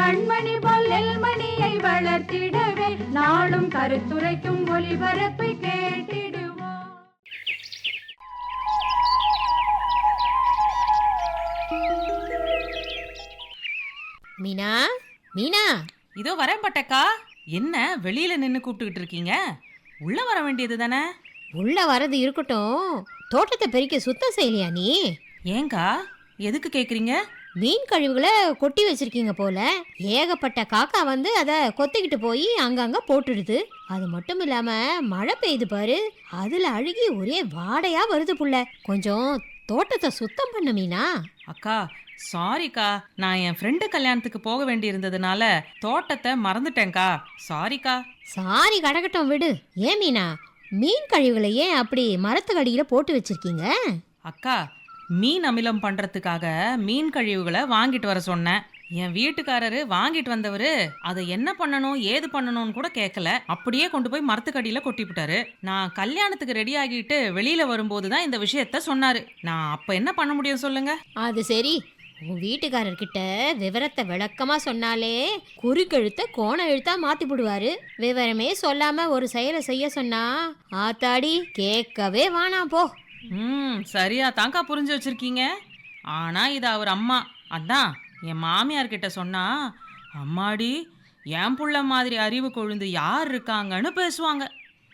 கண்மணி போல் நெல்மணியை வளர்த்திடவே நாடும் கருத்துரைக்கும் ஒளிபரப்பை கேட்டிடுவோம். மீனா மீனா. இதோ வரேன் பட்டக்கா. என்ன வெளியில நின்னு கூப்பிட்டுக்கிட்டு இருக்கீங்க? உள்ள வர வேண்டியது தானே? உள்ள வரது இருக்கட்டும். தோட்டத்தை பெருக்கி சுத்தம் செய்யலையா நீ? ஏங்கா எதுக்கு கேக்குறீங்க? மீன் கழிவுகளை கொட்டி வச்சிருக்கீங்க போல. ஏகப்பட்ட காக்கா வந்து அதை கொத்திக்கிட்டு போய் அங்கங்க போட்டுடுது. அது மட்டும் இல்லாம மழை பெய்யுது பாரு. அதுல அழுகி ஒரே வாடையா வருது புள்ள. கொஞ்சம் தோட்டத்தை சுத்தம் பண்ண மீனா. அக்கா சாரிக்கா. நான் என் ஃப்ரெண்டு கல்யாணத்துக்கு போக வேண்டியிருந்ததுனால தோட்டத்தை மறந்துட்டேன்க்கா. சாரிக்கா. சாரி கடக்கட்டும் விடு. ஏன் மீனா? மீன் கழிவுகளை ஏன் அப்படி மரத்துக்கடியில போட்டு வச்சிருக்கீங்க? அக்கா மீன் அமிலம் பண்றதுக்காக மீன் கழிவுகளை வாங்கிட்டு வர சொன்னேன். என் வீட்டுக்காரரு வாங்கிட்டு வந்தவரு அதை என்ன பண்ணணும் ஏது பண்ணணும்னு கூட கேட்கல அப்படியே கொண்டு போய் மரத்துக்கடியில கொட்டிவிட்டாரு நான் கல்யாணத்துக்கு ரெடி ஆகிட்டு வெளியில வரும்போது தான் இந்த விஷயத்த சொன்னாரு. நான் அப்ப என்ன பண்ண முடியும் சொல்லுங்க? அது சரி. உன் வீட்டுக்காரர்கிட்ட விவரத்தை விளக்கமா சொன்னாலே குறுக்கெழுத்த கோண எழுத்தா மாத்தி போடுவாரு. விவரமே சொல்லாம ஒரு செயலை செய்ய சொன்னா ஆத்தாடி கேட்கவே வானா போ. ம் சரியா தாங்க்கா புரிஞ்சு வச்சிருக்கீங்க. ஆனா இது அவர் அம்மா. அதான் என் மாமியார் கிட்ட சொன்னா அம்மாடி என் புள்ள மாதிரி அறிவு கொழுந்து யார் இருக்காங்கன்னு பேசுவாங்க.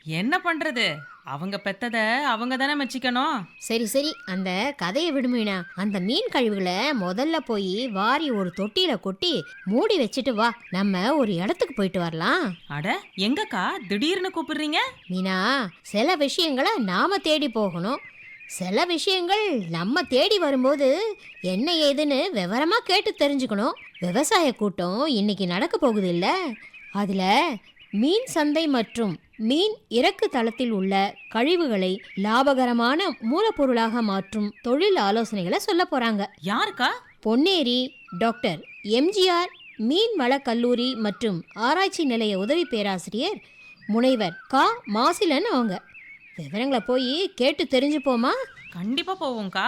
என்ன பண்றது? அவங்க பெத்தத அவங்க தானே மெச்சிக்கணும். சரி சரி அந்த கதையை விடுமீனா அந்த மீன் கழிவுகளை முதல்ல போய் வாரி ஒரு தொட்டியில கொட்டி மூடி வச்சுட்டு வா. நம்ம ஒரு இடத்துக்கு போயிட்டு வரலாம். அட எங்கக்கா? திடீர்னு கூப்பிடுறீங்க? மீனா சில விஷயங்களை நாம தேடி போகணும். சில விஷயங்கள் நம்ம தேடி வரும்போது என்ன ஏதுன்னு விவரமா கேட்டு தெரிஞ்சுக்கணும். விவசாய கூட்டம் இன்னைக்கு நடக்க போகுது இல்ல. அதுல மீன் சந்தை மற்றும் மீன் இறக்கு தளத்தில் உள்ள கழிவுகளை லாபகரமான மூலப்பொருளாக மாற்றும் தொழில் ஆலோசனைகளை சொல்ல போறாங்க. யாருக்கா? பொன்னேரி டாக்டர் எம்ஜிஆர் மீன் வள கல்லூரி மற்றும் ஆராய்ச்சி நிலைய உதவி பேராசிரியர் முனைவர் கா. மாசிலன் அவங்க. விவரங்களை போய் கேட்டு தெரிஞ்சுப்போமா? கண்டிப்பா போவோம்க்கா.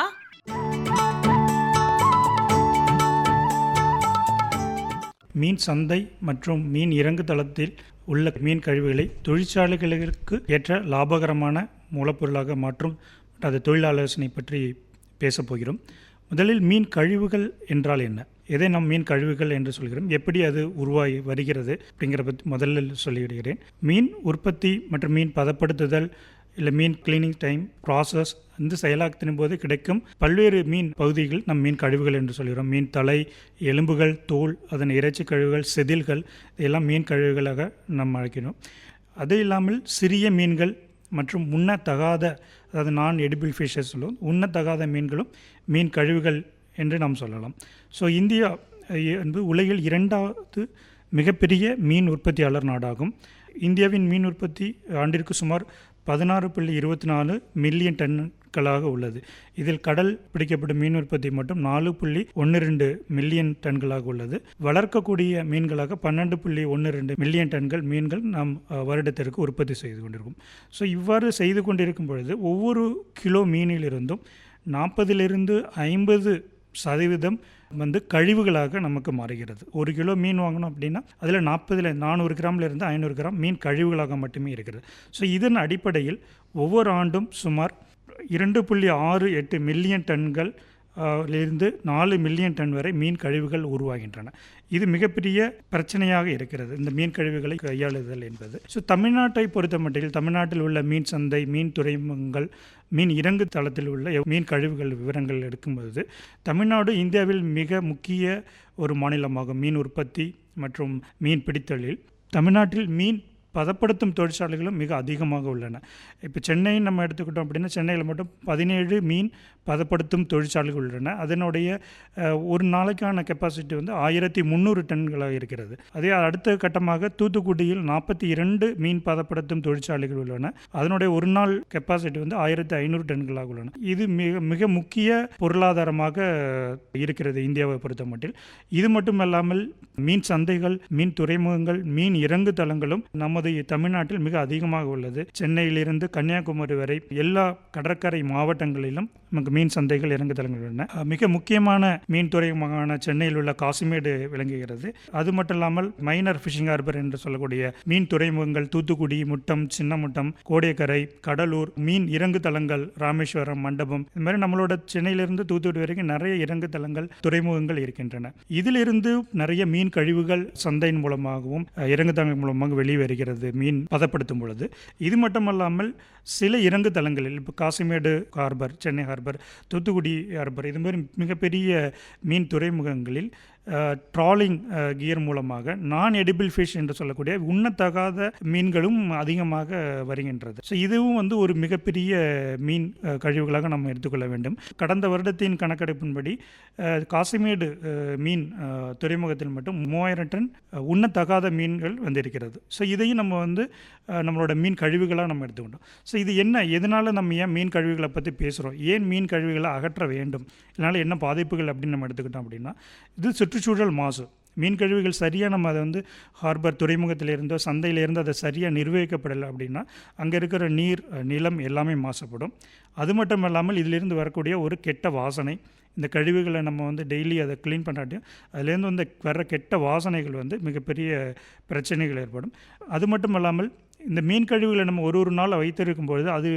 மீன் சந்தை மற்றும் மீன் இறங்கு தளத்தில் உள்ள மீன் கழிவுகளை தொழிற்சாலைகளுக்கு ஏற்ற லாபகரமான மூலப்பொருளாக மாற்றும் அது தொழில் ஆலோசனை பற்றி பேசப் போகிறோம். முதலில் மீன் கழிவுகள் என்றால் என்ன? எதை நாம் மீன் கழிவுகள் என்று சொல்கிறோம்? எப்படி அது உருவாகி வருகிறது அப்படிங்கிற பற்றி முதல்ல சொல்லிவிடுகிறேன். மீன் உற்பத்தி மற்றும் மீன் பதப்படுத்துதல் இல்லை மீன் கிளீனிங் டைம் ப்ராசஸ் இந்த செயலாக்கத்தின் போது கிடைக்கும் பல்வேறு மீன் பகுதிகள் நம் மீன் கழிவுகள் என்று சொல்கிறோம். மீன் தலை எலும்புகள் தோல் அதன் இறைச்சி கழிவுகள் செதில்கள் இதெல்லாம் மீன் கழிவுகளாக நாம் அழைக்கிறோம். அது இல்லாமல் சிறிய மீன்கள் மற்றும் உண்ணத்தகாத அதாவது நான் எடிபிள் ஃபிஷஸ் சொல்லுவோம் உண்ணத்தகாத மீன்களும் மீன் கழிவுகள் என்று நாம் சொல்லலாம். ஸோ இந்தியா என்பது உலகில் இரண்டாவது மிகப்பெரிய மீன் உற்பத்தியாளர் நாடாகும். இந்தியாவின் மீன் உற்பத்தி ஆண்டிற்கு சுமார் பதினாறு புள்ளி இருபத்தி நாலு மில்லியன் டன்களாக உள்ளது. இதில் கடல் பிடிக்கப்படும் மீன் உற்பத்தி மட்டும் நாலு புள்ளி ஒன்று ரெண்டு மில்லியன் டன்களாக உள்ளது. வளர்க்கக்கூடிய மீன்களாக பன்னெண்டு புள்ளி ஒன்று ரெண்டு மில்லியன் டன்கள் மீன்கள் நாம் வருடத்திற்கு உற்பத்தி செய்து கொண்டிருக்கும். ஸோ இவ்வாறு செய்து கொண்டிருக்கும் பொழுது ஒவ்வொரு கிலோ மீனிலிருந்தும் நாற்பதிலிருந்து ஐம்பது சதவீதம் வந்து கழிவுகளாக நமக்கு மாறுகிறது. ஒரு கிலோ மீன் வாங்கணும் அப்படின்னா அதில் நாற்பதில் நானூறு கிராமில் இருந்து ஐநூறு கிராம் மீன் கழிவுகளாக மட்டுமே இருக்கிறது ஸோ இதன் அடிப்படையில் ஒவ்வொரு ஆண்டும் சுமார் இரண்டு புள்ளி ஆறு எட்டு மில்லியன் டன்கள் இருந்து நாலு மில்லியன் டன் வரை மீன் கழிவுகள் உருவாகின்றன. இது மிகப்பெரிய பிரச்சனையாக இருக்கிறது இந்த மீன் கழிவுகளை கையாளுதல் என்பது. ஸோ தமிழ்நாட்டை பொறுத்த மட்டில் தமிழ்நாட்டில் உள்ள மீன் சந்தை மீன் துறைமுகங்கள் மீன் இறங்கு தளத்தில் உள்ள மீன் கழிவுகள் விவரங்கள் எடுக்கும்போது தமிழ்நாடு இந்தியாவில் மிக முக்கிய ஒரு மாநிலமாகும் மீன் உற்பத்தி மற்றும் மீன் பிடித்தலில். தமிழ்நாட்டில் மீன் பதப்படுத்தும் தொழிற்சாலைகளும் மிக அதிகமாக உள்ளன. இப்போ சென்னை நம்ம எடுத்துக்கிட்டோம் அப்படின்னா சென்னையில் மட்டும் பதினேழு மீன் பதப்படுத்தும் தொழிற்சாலைகள் உள்ளன. அதனுடைய ஒரு நாளைக்கான கெப்பாசிட்டி வந்து ஆயிரத்தி முந்நூறு டன்களாக இருக்கிறது. அதே அடுத்த கட்டமாக தூத்துக்குடியில் நாற்பத்தி இரண்டு மீன் பதப்படுத்தும் தொழிற்சாலைகள் உள்ளன. அதனுடைய ஒரு நாள் கெப்பாசிட்டி வந்து ஆயிரத்தி ஐநூறு டன்களாக உள்ளன. இது மிக மிக முக்கிய பொருளாதாரமாக இருக்கிறது இந்தியாவை பொறுத்த மட்டில். இது மட்டும் அல்லாமல் மீன் சந்தைகள் மீன் துறைமுகங்கள் மீன் இறங்கு தளங்களும் நமது தமிழ்நாட்டில் மிக அதிகமாக உள்ளது. சென்னையிலிருந்து கன்னியாகுமரி வரை எல்லா கடற்கரை மாவட்டங்களிலும் நமக்கு மீன் சந்தைகள் இறங்குதலங்கள் உள்ளன மிக முக்கியமான மீன் துறைமுகமான சென்னையில் உள்ள காசிமேடு விளங்குகிறது. அது மட்டும் இல்லாமல் மைனர் ஃபிஷிங் ஹார்பர் என்று சொல்லக்கூடிய மீன் துறைமுகங்கள் தூத்துக்குடி முட்டம் சின்னமுட்டம் கோடியக்கரை கடலூர் மீன் இறங்கு தளங்கள் ராமேஸ்வரம் மண்டபம் இந்த மாதிரி நம்மளோட சென்னையிலிருந்து தூத்துக்குடி வரைக்கும் நிறைய இறங்கு தளங்கள் துறைமுகங்கள் இருக்கின்றன. இதிலிருந்து நிறைய மீன் கழிவுகள் சந்தையின் மூலமாகவும் இறங்கு தளங்கள் மூலமாக வெளியே வருகிறது மீன் பதப்படுத்தும் பொழுது. இது மட்டுமல்லாமல் சில இறங்கு தளங்களில் இப்போ Kasimedu harbour Chennai harbour Thoothukudi harbour இது மாதிரி மிகப்பெரிய மீன் துறைமுகங்களில் ட்ராலிங் கியர் மூலமாக நான் எடிபிள் ஃபிஷ் என்று சொல்லக்கூடிய உண்ணத்தகாத மீன்களும் அதிகமாக வருகின்றது. ஸோ இதுவும் வந்து ஒரு மிகப்பெரிய மீன் கழிவுகளாக நம்ம எடுத்துக்கொள்ள வேண்டும். கடந்த வருடத்தின் கணக்கெடுப்பின்படி காசிமேடு மீன் துறைமுகத்தில் மட்டும் மூவாயிரம் டன் உண்ணத்தகாத மீன்கள் வந்திருக்கிறது. ஸோ இதையும் நம்ம வந்து நம்மளோட மீன் கழிவுகளாக நம்ம எடுத்துக்கிட்டோம் ஸோ இது என்ன? எதனால் நம்ம ஏன் மீன் கழிவுகளை பற்றி பேசுகிறோம் ஏன் மீன் கழிவுகளை அகற்ற வேண்டும்? இதனால் என்ன பாதிப்புகள் அப்படின்னு நம்ம எடுத்துக்கிட்டோம் அப்படின்னா இது சுற்று சுற்றுச்சூழல் மாசு. மீன் கழிவுகள் சரியாக நம்ம அதை வந்து ஹார்பர் துறைமுகத்திலிருந்தோ சந்தையிலேருந்தோ அதை சரியாக நிர்வகிக்கப்படலை அப்படின்னா அங்கே இருக்கிற நீர் நிலம் எல்லாமே மாசுபடும். அது மட்டும் இல்லாமல் இதிலிருந்து வரக்கூடிய ஒரு கெட்ட வாசனை இந்த கழிவுகளை நம்ம வந்து டெய்லி அதை க்ளீன் பண்ணாட்டியும் அதுலேருந்து வந்து வர்ற கெட்ட வாசனைகள் வந்து மிகப்பெரிய பிரச்சனைகள் ஏற்படும். அது மட்டும் இல்லாமல் இந்த மீன் கழிவுகளை நம்ம ஒரு ஒரு நாள் வைத்திருக்கும் பொழுது அது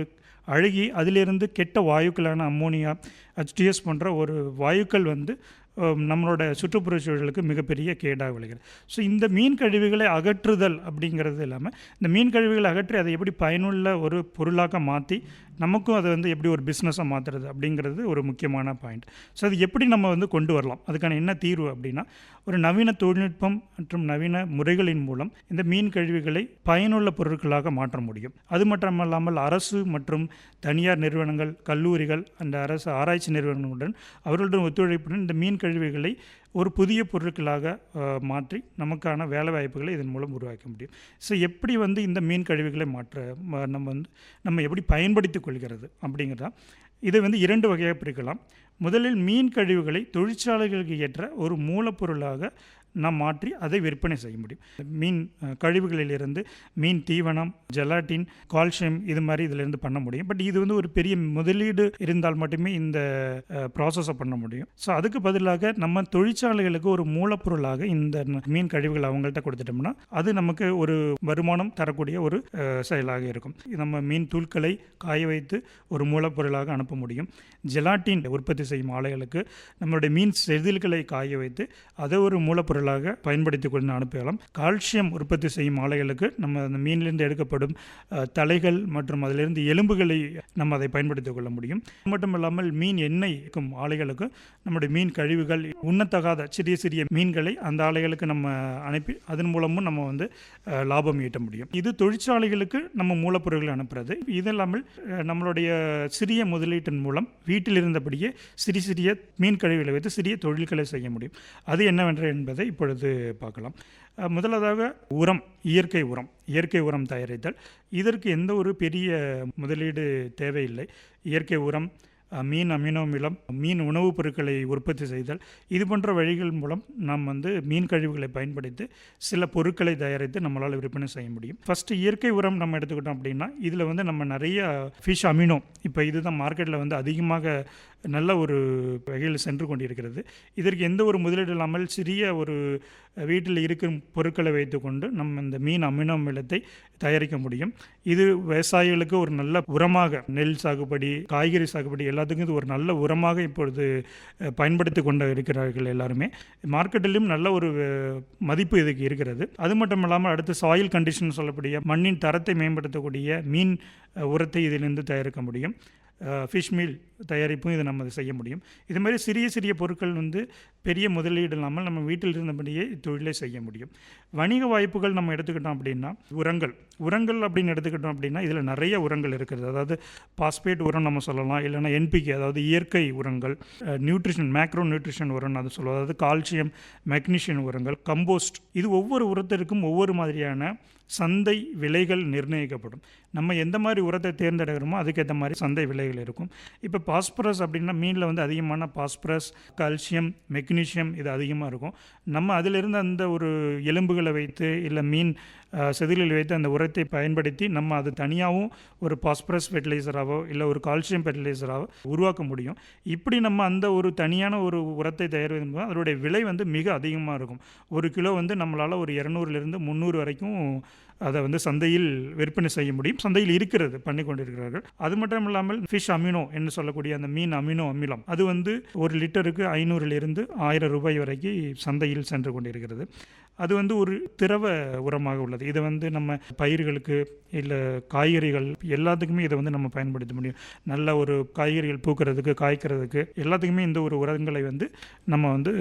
அழுகி அதிலிருந்து கெட்ட வாயுக்களான அம்மோனியா ஹச்டிஎஸ் போன்ற ஒரு வாயுக்கள் வந்து நம்மளோட சுற்றுப்புற சூழலுக்கு மிகப்பெரிய கேடாக விளைகிறது. ஸோ இந்த மீன் கழிவுகளை அகற்றுதல் அப்படிங்கிறது இல்லாமல் இந்த மீன் கழிவுகளை அகற்றி அதை எப்படி பயனுள்ள ஒரு பொருளாக மாற்றி நமக்கும் அதை வந்து எப்படி ஒரு பிஸ்னஸாக மாற்றுறது அப்படிங்கிறது ஒரு முக்கியமான பாயிண்ட் ஸோ அது எப்படி நம்ம வந்து கொண்டு வரலாம்? அதுக்கான என்ன தீர்வு அப்படின்னா ஒரு நவீன தொழில்நுட்பம் மற்றும் நவீன முறைகளின் மூலம் இந்த மீன் கழிவுகளை பயனுள்ள பொருட்களாக மாற்ற முடியும். அது மட்டுமல்லாமல் அரசு மற்றும் தனியார் நிறுவனங்கள் கல்லூரிகள் அந்த அரசு ஆராய்ச்சி நிறுவனங்களுடன் அவர்களுடன் ஒத்துழைப்புடன் இந்த மீன் கழிவுகளை ஒரு புதிய பொருட்களாக மாற்றி நமக்கான வேலைவாய்ப்புகளை இதன் மூலம் உருவாக்க முடியும். ஸோ எப்படி வந்து இந்த மீன் கழிவுகளை மாற்ற ம- நம்ம வந்து நம்ம எப்படி பயன்படுத்தி கொள்கிறது அப்படிங்கிறதா இதை வந்து இரண்டு வகையாக பிரிக்கலாம். முதலில் மீன் கழிவுகளை தொழிற்சாலைகளுக்கு ஏற்ற ஒரு மூலப்பொருளாக நாம் மாற்றி அதை விற்பனை செய்ய முடியும். மீன் கழிவுகளிலிருந்து மீன் தீவனம் ஜெலாட்டின் கால்சியம் இது மாதிரி இதிலிருந்து பண்ண முடியும். பட் இது வந்து ஒரு பெரிய முதலீடு இருந்தால் மட்டுமே இந்த ப்ராசஸை பண்ண முடியும். ஸோ அதுக்கு பதிலாக நம்ம தொழிற்சாலைகளுக்கு ஒரு மூலப்பொருளாக இந்த மீன் கழிவுகள் அவங்கள்ட்ட கொடுத்துட்டோம்னா அது நமக்கு ஒரு வருமானம் தரக்கூடிய ஒரு செயலாக இருக்கும். நம்ம மீன் தூள்களை காய வைத்து ஒரு மூலப்பொருளாக அனுப்ப முடியும். ஜெலாட்டின் உற்பத்தி செய்யும் ஆலைகளுக்கு நம்மளுடைய மீன் செதில்களை காய வைத்து அதை ஒரு மூலப்பொருள் மூலப்பொருளாக பயன்படுத்தி கொண்டு அனுப்பலாம். கால்சியம் உற்பத்தி செய்யும் ஆலைகளுக்கு நம்ம அந்த மீனிலிருந்து எடுக்கப்படும் தலைகள் மற்றும் அதிலிருந்து எலும்புகளை நம்ம அதை பயன்படுத்திக் கொள்ள முடியும். மட்டும் இல்லாமல் மீன் எண்ணெய் இருக்கும் ஆலைகளுக்கு நம்முடைய மீன் கழிவுகள் உண்ணத்தகாத சிறிய சிறிய மீன்களை அந்த ஆலைகளுக்கு நம்ம அனுப்பி அதன் மூலமும் நம்ம வந்து லாபம் ஈட்ட முடியும். இது தொழிற்சாலைகளுக்கு நம்ம மூலப்பொருட்களை அனுப்புறது. இது இல்லாமல் நம்மளுடைய சிறிய முதலீட்டின் மூலம் வீட்டில் இருந்தபடியே சிறிய சிறிய மீன் கழிவுகளை வைத்து சிறிய தொழில்களை செய்ய முடியும். அது என்னவென்று என்பதை இப்பொழுது பார்க்கலாம். முதலாவதாக உரம் இயற்கை உரம் இயற்கை உரம் தயாரித்தல். இதற்கு எந்த ஒரு பெரிய முதலீடு தேவையில்லை. இயற்கை உரம் மீன் அமினோ அமிலம் மீன் உணவுப் பொருட்களை உற்பத்தி செய்தல் இது போன்ற வழிகள் மூலம் நாம் வந்து மீன் கழிவுகளை பயன்படுத்தி சில பொருட்களை தயாரித்து நம்மளால் விற்பனை செய்ய முடியும். ஃபஸ்ட்டு இயற்கை உரம் நம்ம எடுத்துக்கிட்டோம் அப்படின்னா இதில் வந்து நம்ம நிறைய ஃபிஷ் அமினோ இப்போ இதுதான் மார்க்கெட்டில் வந்து அதிகமாக நல்ல ஒரு வகையில் சென்று கொண்டிருக்கிறது. இதற்கு எந்த ஒரு முதலீடு இல்லாமல் சிறிய ஒரு வீட்டில் இருக்கும் பொருட்களை வைத்துக்கொண்டு நம்ம இந்த மீன் அமினோ அமிலத்தை தயாரிக்க முடியும். இது விவசாயிகளுக்கு ஒரு நல்ல உரமாக நெல் சாகுபடி காய்கறி சாகுபடி எல்லாத்துக்கும் இது ஒரு நல்ல உரமாக இப்பொழுது பயன்படுத்தி கொண்டு இருக்கிறார்கள் எல்லாருமே. மார்க்கெட்டிலும் நல்ல ஒரு மதிப்பு இதுக்கு இருக்கிறது. அது மட்டும் இல்லாமல் அடுத்து சாயில் கண்டிஷன் சொல்லக்கூடிய மண்ணின் தரத்தை மேம்படுத்தக்கூடிய மீன் உரத்தை இதிலிருந்து தயாரிக்க முடியும். ஃபிஷ் மீல் தயாரிப்பும் இதை நம்ம செய்ய முடியும். இது மாதிரி சிறிய சிறிய பொருட்கள் வந்து பெரிய முதலீடு இல்லாமல் நம்ம வீட்டில் இருந்தபடியே தொழிலை செய்ய முடியும். வணிக வாய்ப்புகள் நம்ம எடுத்துக்கிட்டோம் அப்படின்னா உரங்கள். உரங்கள் அப்படின்னு எடுத்துக்கிட்டோம் அப்படின்னா இதில் நிறைய உரங்கள் இருக்கிறது. அதாவது பாஸ்பேட் உரம் நம்ம சொல்லலாம். இல்லைன்னா என்பிகே அதாவது இயற்கை உரங்கள். நியூட்ரிஷன் மேக்ரோ நியூட்ரிஷன் உரம்னு அது சொல்லுவோம். அதாவது கால்சியம் மெக்னீஷியம் உரங்கள் கம்போஸ்ட் இது ஒவ்வொரு உரத்திற்கும் ஒவ்வொரு மாதிரியான சந்தை விலைகள் நிர்ணயிக்கப்படும். நம்ம எந்த மாதிரி உரத்தை தேர்ந்தெடுக்கிறோமோ அதுக்கேற்ற மாதிரி சந்தை விலைகள் இருக்கும். இப்போ பாஸ்பரஸ் அப்படின்னா மீனில் வந்து அதிகமான பாஸ்பரஸ் கால்சியம் மெக்னீஷியம் இது அதிகமாக இருக்கும். நம்ம அதிலிருந்து அந்த ஒரு எலும்புகளை வைத்து இல்லை மீன் அஹ், செதில்களை வைத்து அந்த உரத்தை பயன்படுத்தி நம்ம அது தனியாகவும் ஒரு பாஸ்பரஸ் ஃபெர்டிலைசராகவோ இல்லை ஒரு கால்சியம் ஃபெர்டிலைசராகவோ உருவாக்க முடியும். இப்படி நம்ம அந்த ஒரு தனியான ஒரு உரத்தை தயாரிக்கும் போது அதனுடைய விலை வந்து மிக அதிகமாக இருக்கும். ஒரு கிலோ வந்து நம்மளால் ஒரு இரநூறுலேருந்து முந்நூறு வரைக்கும் அதை வந்து சந்தையில் விற்பனை செய்ய முடியும். சந்தையில் இருக்கிறது பண்ணி கொண்டிருக்கிறார்கள். அது மட்டும் இல்லாமல் ஃபிஷ் அமினோ என்று சொல்லக்கூடிய அந்த மீன் அமினோ அமிலம் அது வந்து ஒரு லிட்டருக்கு ஐநூறிலிருந்து ஆயிரம் ரூபாய் வரைக்கும் சந்தையில் சென்று கொண்டிருக்கிறது. அது வந்து ஒரு திரவ உரமாக உள்ளது. இதை வந்து நம்ம பயிர்களுக்கு இல்லை காய்கறிகள் எல்லாத்துக்குமே இதை வந்து நம்ம பயன்படுத்த முடியும். நல்ல ஒரு காய்கறிகள் பூக்கிறதுக்கு காய்க்கிறதுக்கு எல்லாத்துக்குமே இந்த ஒரு உரங்களை வந்து நம்ம வந்து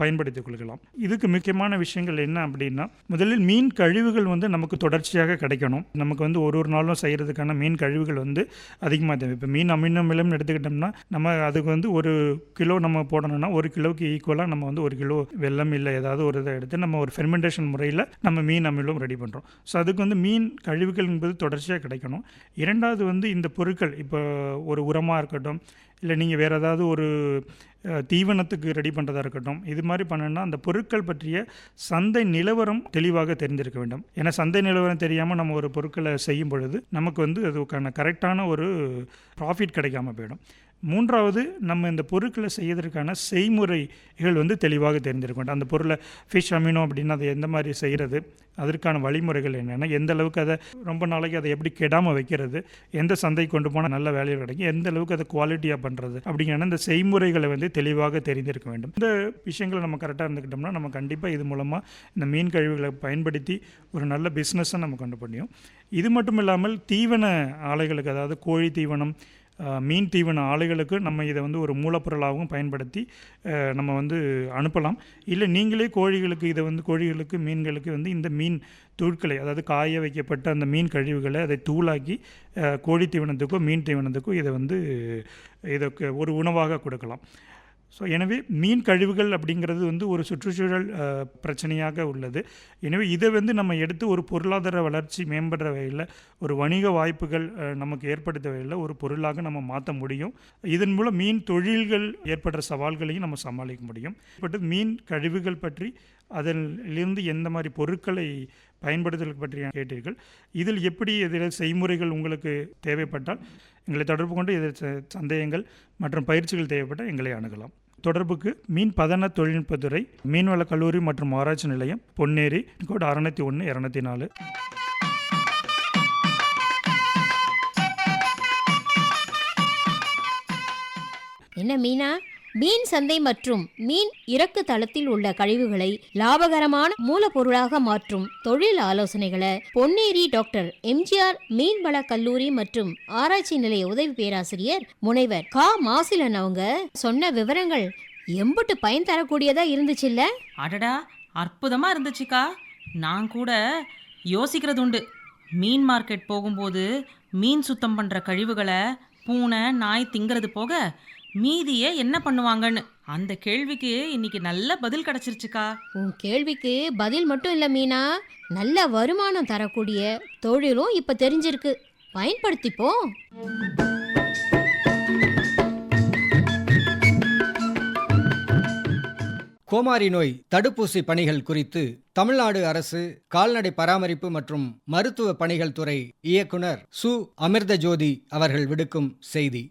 பயன்படுத்திக் கொள்கலாம். இதுக்கு முக்கியமான விஷயங்கள் என்ன அப்படின்னா முதலில் மீன் கழிவுகள் வந்து நமக்கு தொடர்ச்சியாக கிடைக்கணும். நமக்கு வந்து ஒரு ஒரு நாளும் செய்கிறதுக்கான மீன் கழிவுகள் வந்து அதிகமாக தேவை. இப்போ மீன் அமினம் மிலம்னு எடுத்துக்கிட்டோம்னா நம்ம அதுக்கு வந்து ஒரு கிலோ நம்ம போடணும்னா ஒரு கிலோவுக்கு ஈக்குவலாக நம்ம வந்து ஒரு கிலோ வெல்லம் இல்லை ஏதாவது ஒரு இதை எடுத்து நம்ம ஒரு ஒரு ஃபெர்மெண்டேஷன் முறையில் நம்ம மீன் அமிலம் ரெடி பண்ணுறோம் ஸோ அதுக்கு வந்து மீன் கழிவுகள் என்பது தொடர்ச்சியாக கிடைக்கணும். இரண்டாவது வந்து இந்த பொருட்கள் இப்போ ஒரு உரமாக இருக்கட்டும் இல்லை நீங்கள் வேறு ஏதாவது ஒரு தீவனத்துக்கு ரெடி பண்ணுறதா இருக்கட்டும் இது மாதிரி பண்ணணும்னா அந்த பொருட்கள் பற்றிய சந்தை நிலவரம் தெளிவாக தெரிஞ்சிருக்க வேண்டும். ஏன்னா சந்தை நிலவரம் தெரியாமல் நம்ம ஒரு பொருட்களை செய்யும் பொழுது நமக்கு வந்து அதுக்கான கரெக்டான ஒரு ப்ராஃபிட் கிடைக்காம போயிடும். மூன்றாவது நம்ம இந்த பொருட்களை செய்யறதுக்கான செய்முறைகள் வந்து தெளிவாக தெரிஞ்சிருக்க வேண்டும் அந்த பொருளை ஃபிஷ் அமினோ அப்படின்னா அதை எந்த மாதிரி செய்கிறது அதற்கான வழிமுறைகள் என்னென்ன எந்த அளவுக்கு அதை ரொம்ப நாளைக்கு அதை எப்படி கெடாமல் வைக்கிறது எந்த சந்தை கொண்டு போனால் நல்ல வேலையில் கிடைக்கும் எந்த அளவுக்கு அதை குவாலிட்டியாக பண்ணுறது அப்படிங்கிற இந்த செய்முறைகளை வந்து தெளிவாக தெரிந்திருக்க வேண்டும். இந்த விஷயங்களை நம்ம கரெக்டாக இருந்துக்கிட்டோம்னா நம்ம கண்டிப்பாக இது மூலமாக இந்த மீன் கழிவுகளை பயன்படுத்தி ஒரு நல்ல பிஸ்னஸை நம்ம கொண்டு முடியும் இது மட்டும் இல்லாமல் தீவன ஆலைகளுக்கு அதாவது கோழி தீவனம் மீன் தீவன ஆலைகளுக்கு நம்ம இதை வந்து ஒரு மூலப்பொருளாகவும் பயன்படுத்தி நம்ம வந்து அனுப்பலாம். இல்லை நீங்களே கோழிகளுக்கு இதை வந்து கோழிகளுக்கு மீன்களுக்கு வந்து இந்த மீன் தூட்களை அதாவது காய வைக்கப்பட்ட அந்த மீன் கழிவுகளை அதை தூளாக்கி கோழி தீவனத்துக்கோ மீன் தீவனத்துக்கோ இதை வந்து இதை ஒரு உணவாக கொடுக்கலாம். ஸோ எனவே மீன் கழிவுகள் அப்படிங்கிறது வந்து ஒரு சுற்றுச்சூழல் பிரச்சனையாக உள்ளது. எனவே இதை வந்து நம்ம எடுத்து ஒரு பொருளாதார வளர்ச்சி மேம்படுற வகையில் ஒரு வணிக வாய்ப்புகள் நமக்கு ஏற்படுத்த வகையில் ஒரு பொருளாக நம்ம மாற்ற முடியும். இதன் மூலம் மீன் தொழில்கள் ஏற்படுற சவால்களையும் நம்ம சமாளிக்க முடியும். பட் மீன் கழிவுகள் பற்றி அதிலிருந்து எந்த மாதிரி பொருட்களை பயன்படுத்துதல் பற்றி கேட்டீர்கள். இதில் எப்படி இதில் செய்முறைகள் உங்களுக்கு தேவைப்பட்டால் எங்களை தொடர்பு கொண்டு இதில் ச- சந்தேகங்கள் மற்றும் பயிற்சிகள் தேவைப்பட்டால் எங்களை அணுகலாம். தொடர்புக்கு மீன் பதன தொழில்நுட்பத்துறை மீன்வள கல்லூரி மற்றும் ஆராய்ச்சி நிலையம் பொன்னேரி கோட் அறுநூத்தி ஒன்று இரநூத்தி நாலு. என்ன மீனா? மீன் சந்தை மற்றும் மீன் இறக்கு தளத்தில் உள்ள கழிவுகளை லாபகரமான மூலப்பொருளாக மாற்றும் தொழில் ஆலோசனைகளை பொன்னேரி டாக்டர் எம்ஜிஆர் மீன்வள கல்லூரி மற்றும் ஆராய்ச்சி நிலைய உதவி பேராசிரியர் முனைவர் கா. மாசிலன் அவங்க சொன்ன விவரங்கள் எம்புட்டு பயன் தரக்கூடியதா இருந்துச்சுல்ல? அடடா அற்புதமா இருந்துச்சுக்கா. நான் கூட யோசிக்கிறது உண்டு மீன் மார்க்கெட் போகும்போது மீன் சுத்தம் பண்ற கழிவுகளை பூனை நாய் திங்கிறது போக மீதியை என்ன பண்ணுவாங்கன்னு? அந்த கேள்விக்கு இன்னைக்கு நல்ல பதில் கிடைச்சிருச்சுக்கா. உன் கேள்விக்கு பதில் மட்டும் இல்ல மீனா. நல்ல வருமானம் தரக்கூடிய தொழிலும் இப்ப தெரிஞ்சிருக்கு. பயன்படுத்திப்போம். கோமாரி நோய் தடுப்பூசி பணிகள் குறித்து தமிழ்நாடு அரசு கால்நடை பராமரிப்பு மற்றும் மருத்துவ பணிகள் துறை இயக்குனர் சு. அமிர்தஜோதி அவர்கள் விடுக்கும் செய்தி.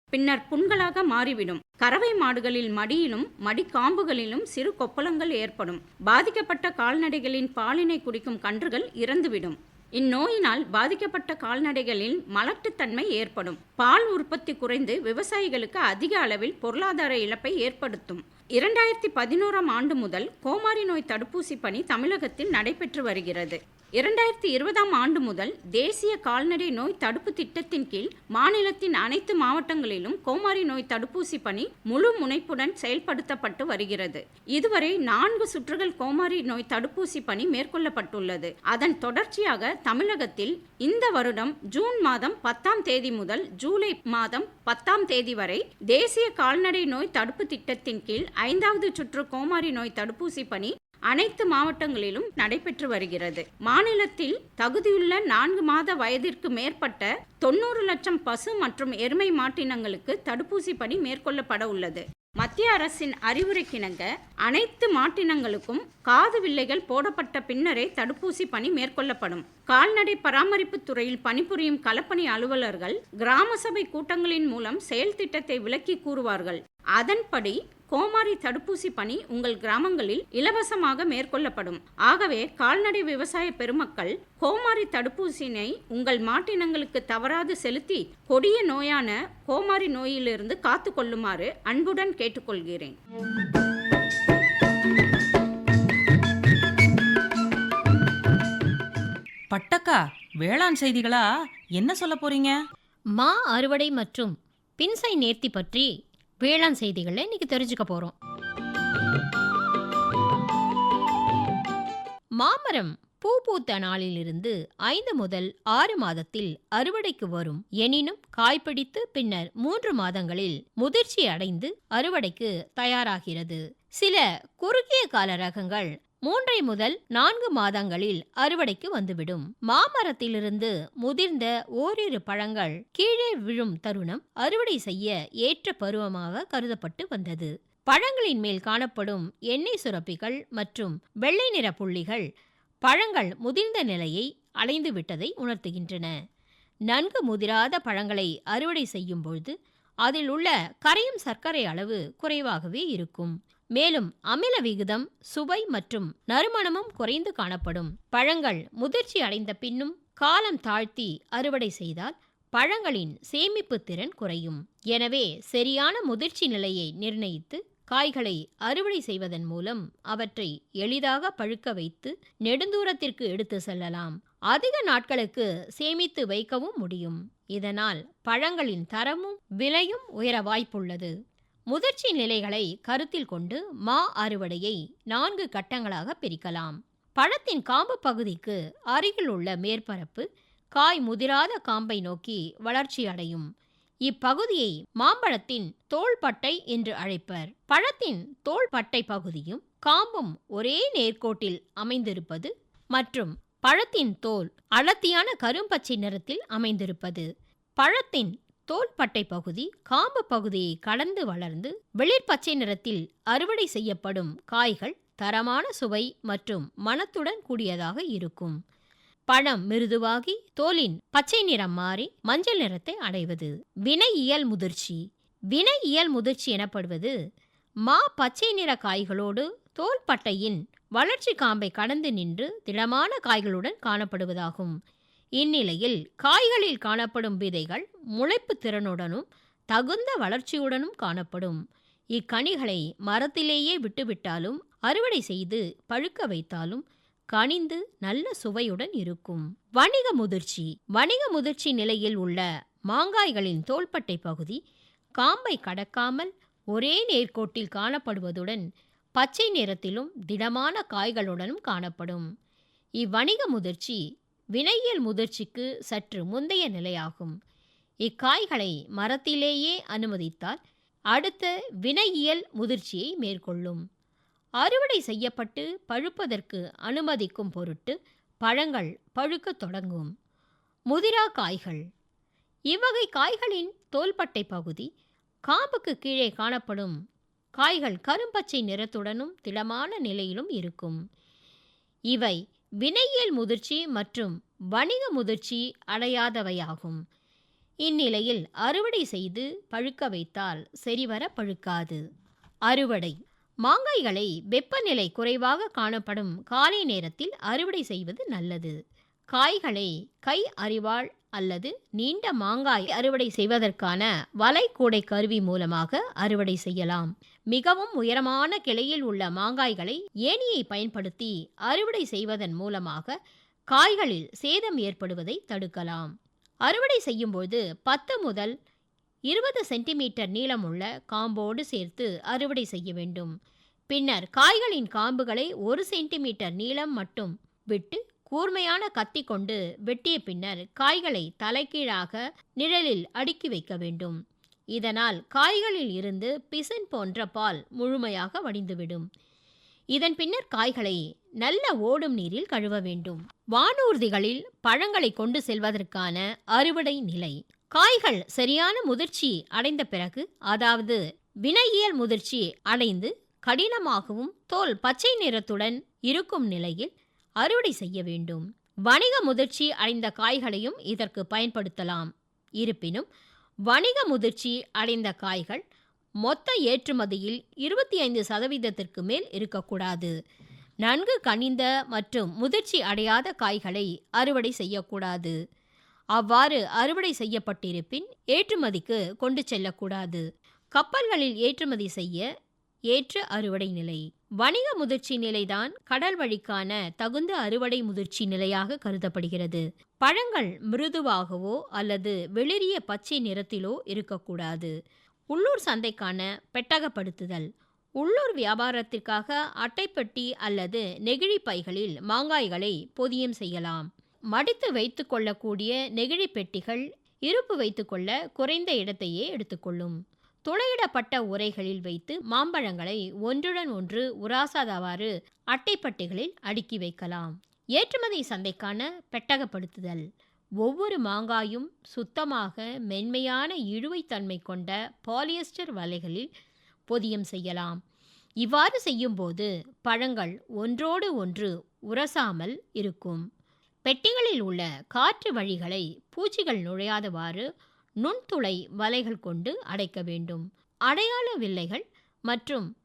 பின்னர் புண்களாக மாறிவிடும். கறவை மாடுகளில் மடியிலும் மடிக்காம்புகளிலும் சிறு கொப்பளங்கள் ஏற்படும். பாதிக்கப்பட்ட கால்நடைகளின் பாலினை குடிக்கும் கன்றுகள் இறந்துவிடும். இந்நோயினால் பாதிக்கப்பட்ட கால்நடைகளில் மலட்டுத்தன்மை ஏற்படும். பால் உற்பத்தி குறைந்து விவசாயிகளுக்கு அதிக அளவில் பொருளாதார இழப்பை ஏற்படுத்தும். இரண்டாயிரத்தி பதினோராம் ஆண்டு முதல் கோமாரி நோய் தடுப்பூசி பணி தமிழகத்தில் நடைபெற்று வருகிறது. இரண்டாயிரத்தி இருபதாம் ஆண்டு முதல் தேசிய கால்நடை நோய் தடுப்பு திட்டத்தின் கீழ் மாநிலத்தின் அனைத்து மாவட்டங்களிலும் கோமாரி நோய் தடுப்பூசி பணி முழு முனைப்புடன் செயல்படுத்தப்பட்டு வருகிறது. இதுவரை நான்கு சுற்றுகள் கோமாரி நோய் தடுப்பூசி பணி மேற்கொள்ளப்பட்டுள்ளது. அதன் தொடர்ச்சியாக தமிழகத்தில் இந்த வருடம் ஜூன் மாதம் பத்தாம் தேதி முதல் ஜூலை மாதம் பத்தாம் தேதி வரை தேசிய கால்நடை நோய் தடுப்பு திட்டத்தின் கீழ் ஐந்தாவது சுற்று கோமாரி நோய் தடுப்பூசி பணி அனைத்து மாவட்டங்களிலும் நடைபெற்று வருகிறது. மாநிலத்தில் தகுதியுள்ள நான்கு மாத வயதிற்கு மேற்பட்ட தொண்ணூறு லட்சம் பசு மற்றும் எருமை மாட்டினங்களுக்கு தடுப்பூசி பணி மேற்கொள்ளப்பட உள்ளது. மத்திய அரசின் அறிவுரைக்கிணங்க அனைத்து மாட்டினங்களுக்கும் காது வில்லைகள் போடப்பட்ட பின்னரே தடுப்பூசி பணி மேற்கொள்ளப்படும். கால்நடை பராமரிப்பு துறையில் பணிபுரியும் களப்பணி அலுவலர்கள் கிராம சபை கூட்டங்களின் மூலம் செயல் திட்டத்தை விளக்கி கூறுவார்கள். அதன்படி கோமாரி தடுப்பூசி பணி உங்கள் கிராமங்களில் இலவசமாக மேற்கொள்ளப்படும். ஆகவே கால்நடை விவசாய பெருமக்கள் கோமாரி தடுப்பூசியினை உங்கள் மாட்டினங்களுக்கு தவறாது செலுத்தி கொடிய நோயான கோமாரி நோயிலிருந்து காத்து கொள்ளுமாறு அன்புடன் கேட்டுக்கொள்கிறேன். பட்டக்கா வேளாண் செய்திகளா? என்ன சொல்ல போறீங்க? மா அறுவடை மற்றும் பின்சை நேர்த்தி பற்றி வேளாண் செய்திகளை இன்னைக்கு தெரிஞ்சுக்க போகிறோம் மாமரம் பூ பூத்த நாளிலிருந்து ஐந்து முதல் ஆறு மாதத்தில் அறுவடைக்கு வரும். எனினும் காய்பிடித்து பின்னர் மூன்று மாதங்களில் முதிர்ச்சி அடைந்து அறுவடைக்கு தயாராகிறது. சில குறுகிய கால ரகங்கள் மூன்றை முதல் நான்கு மாதங்களில் அறுவடைக்கு வந்துவிடும். மாமரத்திலிருந்து முதிர்ந்த ஓரிரு பழங்கள் கீழே விழும் தருணம் அறுவடை செய்ய ஏற்ற பருவமாக கருதப்பட்டு வந்தது. பழங்களின் மேல் காணப்படும் எண்ணெய் சுரப்பிகள் மற்றும் வெள்ளை நிற புள்ளிகள் பழங்கள் முதிர்ந்த நிலையை அலைந்து விட்டதை உணர்த்துகின்றன. நன்கு முதிராத பழங்களை அறுவடை செய்யும் பொழுது அதில் உள்ள கரையும் சர்க்கரை அளவு குறைவாகவே இருக்கும். மேலும் அமில விகிதம் சுவை மற்றும் நறுமணமும் குறைந்து காணப்படும். பழங்கள் முதிர்ச்சி அடைந்த பின்னும் காலம் தாழ்த்தி அறுவடை செய்தால் பழங்களின் சேமிப்பு திறன் குறையும். எனவே சரியான முதிர்ச்சி நிலையை நிர்ணயித்து காய்களை அறுவடை செய்வதன் மூலம் அவற்றை எளிதாக பழுக்க வைத்து நெடுந்தூரத்திற்கு எடுத்து செல்லலாம். அதிக நாட்களுக்கு சேமித்து வைக்கவும் முடியும். இதனால் பழங்களின் தரமும் விலையும் உயர வாய்ப்புள்ளது. முதிர்ச்சி நிலைகளை கருத்தில் கொண்டு மா அறுவடையை நான்கு கட்டங்களாக பிரிக்கலாம். பழத்தின் காம்பு பகுதிக்கு அருகில் உள்ள மேற்பரப்பு காய் முதிராத காம்பை நோக்கி வளர்ச்சி அடையும். இப்பகுதியை மாம்பழத்தின் தோள்பட்டை என்று அழைப்பர். பழத்தின் தோள்பட்டை பகுதியும் காம்பும் ஒரே நேர்கோட்டில் அமைந்திருப்பது மற்றும் பழத்தின் தோல் அடர்த்தியான கரும்பச்சை நிறத்தில் அமைந்திருப்பது. பழத்தின் தோல்பட்டை பகுதி காம்பு பகுதியை கடந்து வளர்ந்து வெளிர்பச்சை நிறத்தில் அறுவடை செய்யப்படும் காய்கள் தரமான சுவை மற்றும் மனத்துடன் கூடியதாக இருக்கும். பழம் மிருதுவாகி தோலின் பச்சை நிறம் மாறி மஞ்சள் நிறத்தை அடைவது. வினையியல் முதிர்ச்சி. வினையியல் முதிர்ச்சி எனப்படுவது மா பச்சை நிற காய்களோடு தோல்பட்டையின் வளர்ச்சி காம்பை கடந்து நின்று திடமான காய்களுடன் காணப்படுவதாகும். இந்நிலையில் காய்களில் காணப்படும் விதைகள் முளைப்பு திறனுடனும் தகுந்த வளர்ச்சியுடனும் காணப்படும். இக்கனிகளை மரத்திலேயே விட்டுவிட்டாலும் அறுவடை செய்து பழுக்க வைத்தாலும் கனிந்து நல்ல சுவையுடன் இருக்கும். வணிக முதிர்ச்சி. வணிக முதிர்ச்சி நிலையில் உள்ள மாங்காய்களின் தோள்பட்டை பகுதி காம்பை கடக்காமல் ஒரே நேர்கோட்டில் காணப்படுவதுடன் பச்சை நிறத்திலும் திடமான காய்களுடனும் காணப்படும். இவ்வணிக முதிர்ச்சி வினையியல் முதிர்ச்சிக்கு சற்று முந்தைய நிலையாகும். இக்காய்களை மரத்திலேயே அனுமதித்தால் அடுத்த வினையியல் முதிர்ச்சியை மேற்கொள்ளும். அறுவடை செய்யப்பட்டு பழுப்பதற்கு அனுமதிக்கும் பொருட்டு பழங்கள் பழுக்கத் தொடங்கும். முதிரா காய்கள். இவ்வகை காய்களின் தோள்பட்டை பகுதி காம்புக்கு கீழே காணப்படும். காய்கள் கரும்பச்சை நிறத்துடனும் திடமான நிலையிலும் இருக்கும். இவை வினையியல் முதிர்ச்சி மற்றும் வணிக முதிர்ச்சி அடையாதவையாகும். இந்நிலையில் அறுவடை செய்து பழுக்க வைத்தால் சரிவர பழுக்காது. அறுவடை. மாங்காய்களை வெப்பநிலை குறைவாக காணப்படும் காலை நேரத்தில் அறுவடை செய்வது நல்லது. காய்களை கை அறிவாள் அல்லது நீண்ட மாங்காய் அறுவடை செய்வதற்கான வலைக்கூடை கருவி மூலமாக அறுவடை செய்யலாம். மிகவும் உயரமான கிளையில் உள்ள மாங்காய்களை ஏணியை பயன்படுத்தி அறுவடை செய்வதன் மூலமாக காய்களில் சேதம் ஏற்படுவதை தடுக்கலாம். அறுவடை செய்யும்போது பத்து முதல் இருபது சென்டிமீட்டர் நீளமுள்ள காம்போடு சேர்த்து அறுவடை செய்ய வேண்டும். பின்னர் காய்களின் காம்புகளை ஒரு சென்டிமீட்டர் நீளம் மட்டும் விட்டு கூர்மையான கத்தி கொண்டு வெட்டிய பின்னர் காய்களை தலைகீழாக நிழலில் அடுக்கி வைக்க வேண்டும். இதனால் காய்களில் இருந்து பிசின் போன்ற பால் முழுமையாக வடிந்துவிடும். இதன் பின்னர் காய்களை நல்ல ஓடும் நீரில் கழுவ வேண்டும். வானூர்திகளில் பழங்களை கொண்டு செல்வதற்கான அறுவடை நிலை. காய்கள் சரியான முதிர்ச்சி அடைந்த பிறகு அதாவது வினையியல் முதிர்ச்சி அடைந்து கடினமாகவும் தோல் பச்சை நிறத்துடன் இருக்கும் நிலையில் அறுவடை செய்ய வேண்டும். வணிக முதிர்ச்சி அடைந்த காய்களையும் இதற்கு பயன்படுத்தலாம். இருப்பினும் வணிக முதிர்ச்சி அடைந்த காய்கள் மொத்த ஏற்றுமதியில் இருபத்தி ஐந்து சதவீதத்திற்கு மேல் இருக்கக்கூடாது. நன்கு கனிந்த மற்றும் முதிர்ச்சி அடையாத காய்களை அறுவடை செய்யக்கூடாது. அவ்வாறு அறுவடை செய்யப்பட்டிருப்பின் ஏற்றுமதிக்கு கொண்டு செல்லக்கூடாது. கப்பல்களில் ஏற்றுமதி செய்ய ஏற்ற அறுவடை நிலை. வணிக முதிர்ச்சி நிலைதான் கடல் வழிக்கான தகுந்த அறுவடை முதிர்ச்சி நிலையாக கருதப்படுகிறது. பழங்கள் மிருதுவாகவோ அல்லது வெளிரிய பச்சை நிறத்திலோ இருக்கக்கூடாது. உள்ளூர் சந்தைக்கான பெட்டகப்படுத்துதல். உள்ளூர் வியாபாரத்திற்காக அட்டைப்பெட்டி அல்லது நெகிழி பைகளில் மாங்காய்களை பொதியம் செய்யலாம். மடித்து வைத்து கொள்ளக்கூடிய நெகிழி பெட்டிகள் இருப்பு வைத்துக்கொள்ள குறைந்த இடத்தையே எடுத்துக்கொள்ளும் துளையிடப்பட்ட உரைகளில் வைத்து மாம்பழங்களை ஒன்றுடன் ஒன்று உராசாதவாறு அட்டைப்பட்டைகளில் அடுக்கி வைக்கலாம். ஏற்றுமதி சந்தைக்கான பெட்டகப்படுத்துதல். ஒவ்வொரு மாங்காயும் சுத்தமாக மென்மையான இழுவைத்தன்மை கொண்ட பாலியஸ்டர் வலைகளில் பொதியம் செய்யலாம். இவ்வாறு செய்யும்போது பழங்கள் ஒன்றோடு ஒன்று உரசாமல் இருக்கும். பெட்டிகளில் உள்ள காற்று வழிகளை பூச்சிகள் நுழையாதவாறு நுண்துளை வலைகள் கொண்டு அடைக்க வேண்டும். அடையாள வில்லைகள் மற்றும்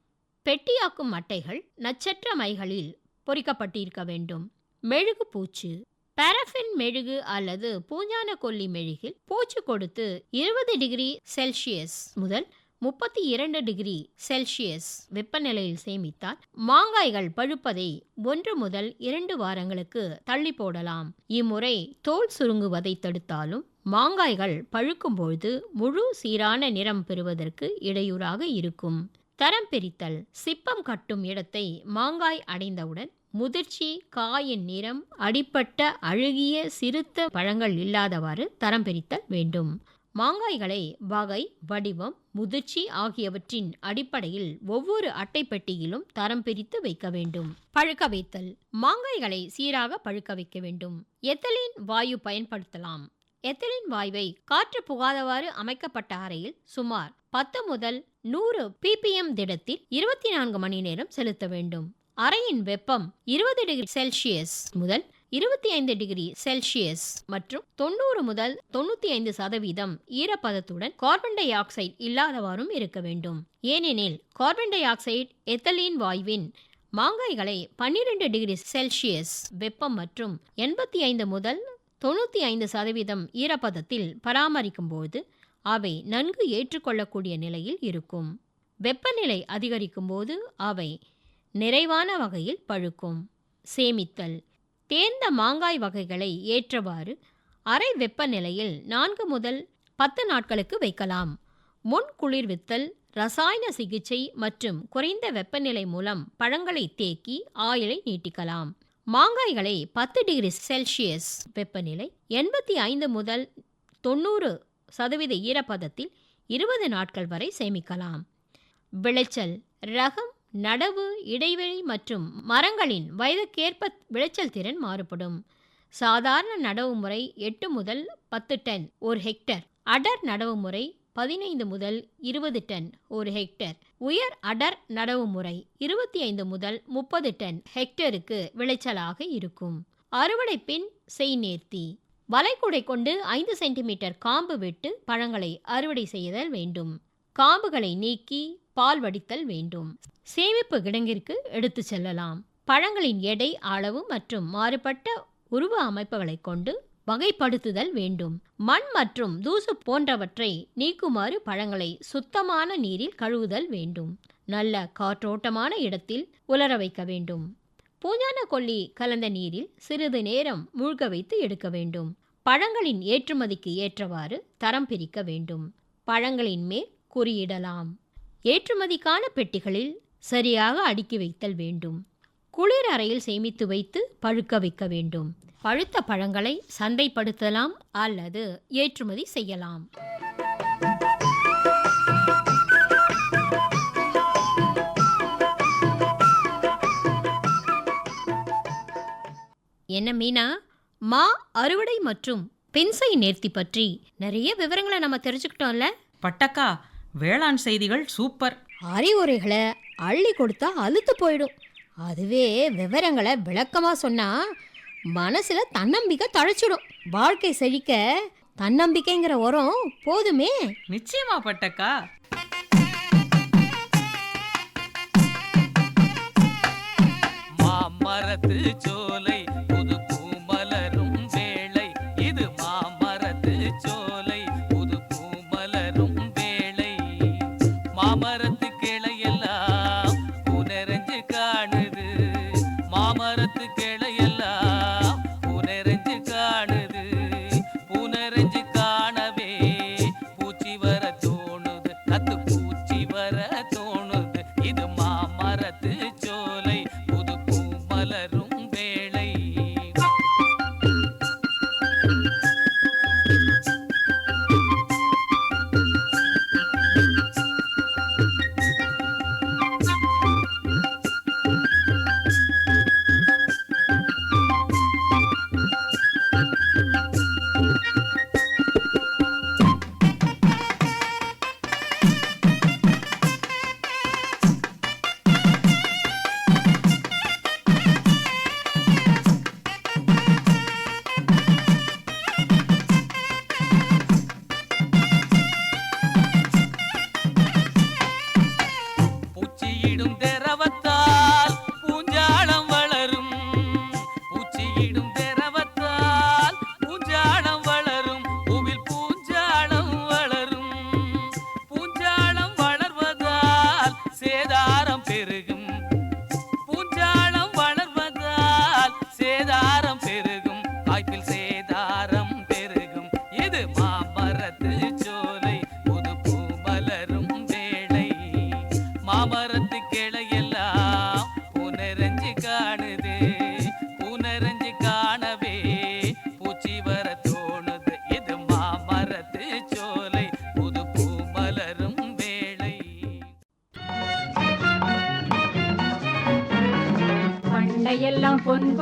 பெட்டியாக்கும் அட்டைகள் நட்சத்திர மைகளில் பொறிக்கப்பட்டிருக்க வேண்டும். மெழுகு பூச்சு பாரஃபின் மெழுகு அல்லது பூஞ்சான கொல்லி மெழுகில் பூச்சு கொடுத்து இருபது டிகிரி செல்சியஸ் முதல் முப்பத்தி இரண்டு டிகிரி செல்சியஸ் வெப்பநிலையில் சேமித்தால் மாங்காய்கள் பழுப்பதை ஒன்று முதல் இரண்டு வாரங்களுக்கு தள்ளி போடலாம். இம்முறை தோல் சுருங்குவதை தடுத்தாலும் மாங்காய்கள் பழுக்கும்பொழுது முழு சீரான நிறம் பெறுவதற்கு இடையூறாக இருக்கும். தரம் பிரித்தல். சிப்பம் கட்டும் இடத்தை மாங்காய் அடைந்தவுடன் முதிர்ச்சி காயின் நிறம் அடிப்பட்ட அழுகிய சிறுத்த பழங்கள் இல்லாதவாறு தரம் பிரித்தல் வேண்டும். மாங்காய்களை வகை வடிவம் முதிர்ச்சி ஆகியவற்றின் அடிப்படையில் ஒவ்வொரு அட்டை பெட்டியிலும் தரம் பிரித்து வைக்க வேண்டும். பழுக்க வைத்தல் மாங்காய்களை சீராக பழுக்க வைக்க வேண்டும். எத்தலின் வாயு பயன்படுத்தலாம். எத்தலின் வாயுவை காற்று புகாதவாறு அமைக்கப்பட்ட அறையில் சுமார் பத்து முதல் நூறு பிபிஎம் திடத்தில் இருபத்தி நான்கு மணி நேரம் செலுத்த வேண்டும். அறையின் வெப்பம் இருபது டிகிரி செல்சியஸ் முதல் இருபத்தி ஐந்து டிகிரி செல்சியஸ் மற்றும் தொண்ணூறு முதல் தொண்ணூத்தி ஐந்து சதவீதம் ஈரப்பதத்துடன் கார்பன் டை ஆக்சைடு இல்லாதவாறும் இருக்க வேண்டும். ஏனெனில் கார்பன் டை ஆக்சைடு எத்தலீன் வாயுவின் மாங்காய்களை பன்னிரண்டு டிகிரி செல்சியஸ் வெப்பம் மற்றும் எண்பத்தி ஐந்து முதல் தொண்ணூற்றி ஐந்து சதவீதம் ஈரப்பதத்தில் பராமரிக்கும்போது அவை நன்கு ஏற்றுக்கொள்ளக்கூடிய நிலையில் இருக்கும். வெப்பநிலை அதிகரிக்கும் போது அவை நிறைவான வகையில் பழுக்கும். சேமித்தல். தேர்ந்த மாங்காய் வகைகளை ஏற்றவாறு அறை வெப்பநிலையில் நான்கு முதல் பத்து நாட்களுக்கு வைக்கலாம். முன் குளிர்வித்தல் ரசாயன சிகிச்சை மற்றும் குறைந்த வெப்பநிலை மூலம் பழங்களை தேக்கி ஆயுளை நீட்டிக்கலாம். மாங்காய்களை பத்து டிகிரி செல்சியஸ் வெப்பநிலை எண்பத்தி ஐந்து முதல் தொண்ணூறு சதவீத ஈரப்பதத்தில் இருபது நாட்கள் வரை சேமிக்கலாம். விளைச்சல் ரகம் நடவு இடைவெளி மற்றும் மரங்களின் வயதுக்கேற்ப விளைச்சல் திறன் மாறுபடும். சாதாரண நடவு முறை எட்டு முதல் பத்து டன் ஒரு ஹெக்டர். அடர் நடவு முறை பதினைந்து முதல் இருபது டன் ஒரு ஹெக்டர். உயர் அடர் நடவு முறை இருபத்தி ஐந்து முதல் முப்பது டன் ஹெக்டருக்கு விளைச்சலாக இருக்கும். அறுவடை பின் செய் நேர்த்தி. வளைகுடை கொண்டு ஐந்து சென்டிமீட்டர் காம்பு விட்டு பழங்களை அறுவடை செய்தல் வேண்டும். காம்புகளை நீக்கி பால் வடித்தல் வேண்டும். சேமிப்பு கிடங்கிற்கு எடுத்து செல்லலாம். பழங்களின் எடை அளவு மற்றும் மாறுபட்ட உருவ அமைப்புகளை கொண்டு வகைப்படுத்துதல் வேண்டும். மண் மற்றும் தூசு போன்றவற்றை நீக்குமாறு பழங்களை சுத்தமான நீரில் கழுவுதல் வேண்டும். நல்ல காற்றோட்டமான இடத்தில் உலர வைக்க வேண்டும். பூஞ்சான கொல்லி கலந்த நீரில் சிறிது நேரம் மூழ்க வைத்து எடுக்க வேண்டும். பழங்களின் ஏற்றுமதிக்கு ஏற்றவாறு தரம் பிரிக்க வேண்டும். பழங்களின் மேல் குறியிடலாம். ஏற்றுமதிக்கான பெட்டிகளில் சரியாக அடுக்கி வைத்தல் வேண்டும். குளிர் அறையில் சேமித்து வைத்து பழுக்க வைக்க வேண்டும். பழுத்த பழங்களை சந்தைப்படுத்தலாம் அல்லது ஏற்றுமதி செய்யலாம். என்ன மீனா? மா அறுவடை மற்றும் பென்சை நேர்த்தி பற்றி நிறைய விவரங்களை நம்ம தெரிஞ்சுக்கிட்டோம்ல? பட்டக்கா வேளாண் செய்திகள் சூப்பர். அறிவுரைகளை அள்ளி கொடுத்தா அழுத்து போயிடும். அதுவே விவரங்களை விளக்கமா சொன்னா மனசுல தன்னம்பிக்கை தழைச்சிடும். வாழ்க்கை செழிக்க தன்னம்பிக்கைங்கிற உரம் போதுமே. நிச்சயமா பட்டக்கா. மாமரத்து சோலை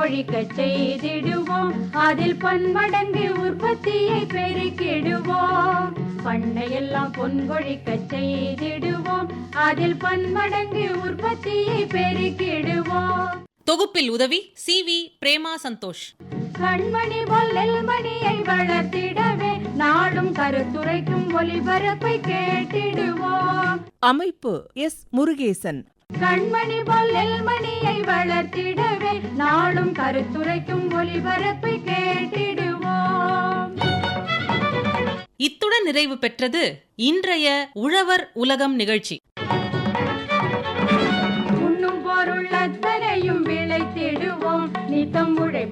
கொழிக்க செய்திடுவோம். அதில் பன்மடங்கு உற்பத்தியை பெருக்கிடுவோம். பண்டையெல்லாம் பொன் கொழிக்க செய்திடுவோம். அதில் பன்மடங்கு உற்பத்தியை பெருக்கிடுவோம். தொகுப்பில் உதவி சி வி பிரேமா சந்தோஷ். கண்மணி பொல்லல் மணியை வளர்த்திடவே நாடும் கருத்துரைக்கும் ஒளிபரப்பை கேட்டிடுவோம். அமைப்பு எஸ் முருகேசன். கண்மணி பொல்லல் மணியை வளர்த்திடவே. நாளும் கருத்துரைக்கும் ஒளிபரப்பை கேட்டிடுவோம். இத்துடன் நிறைவு பெற்றது இன்றைய உழவர் உலகம் நிகழ்ச்சி.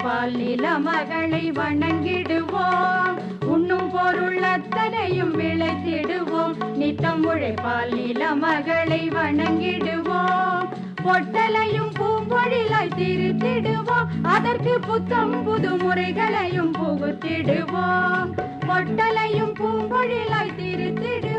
பால் நில மகளை வணங்கிடுவோம். உண்ணும் பொருள் அத்தனையும் விளைத்திடுவோம். நித்தம் உழைப்பால் நில மகளை வணங்கிடுவோம். பொட்டலையும் பூம்பொழிலாய் திருத்திடுவோம். அதற்கு புத்தம் புது முறைகளையும் புகுத்திடுவோம். பொட்டலையும் பூம்பொழிலாய் திருத்திடுவோம்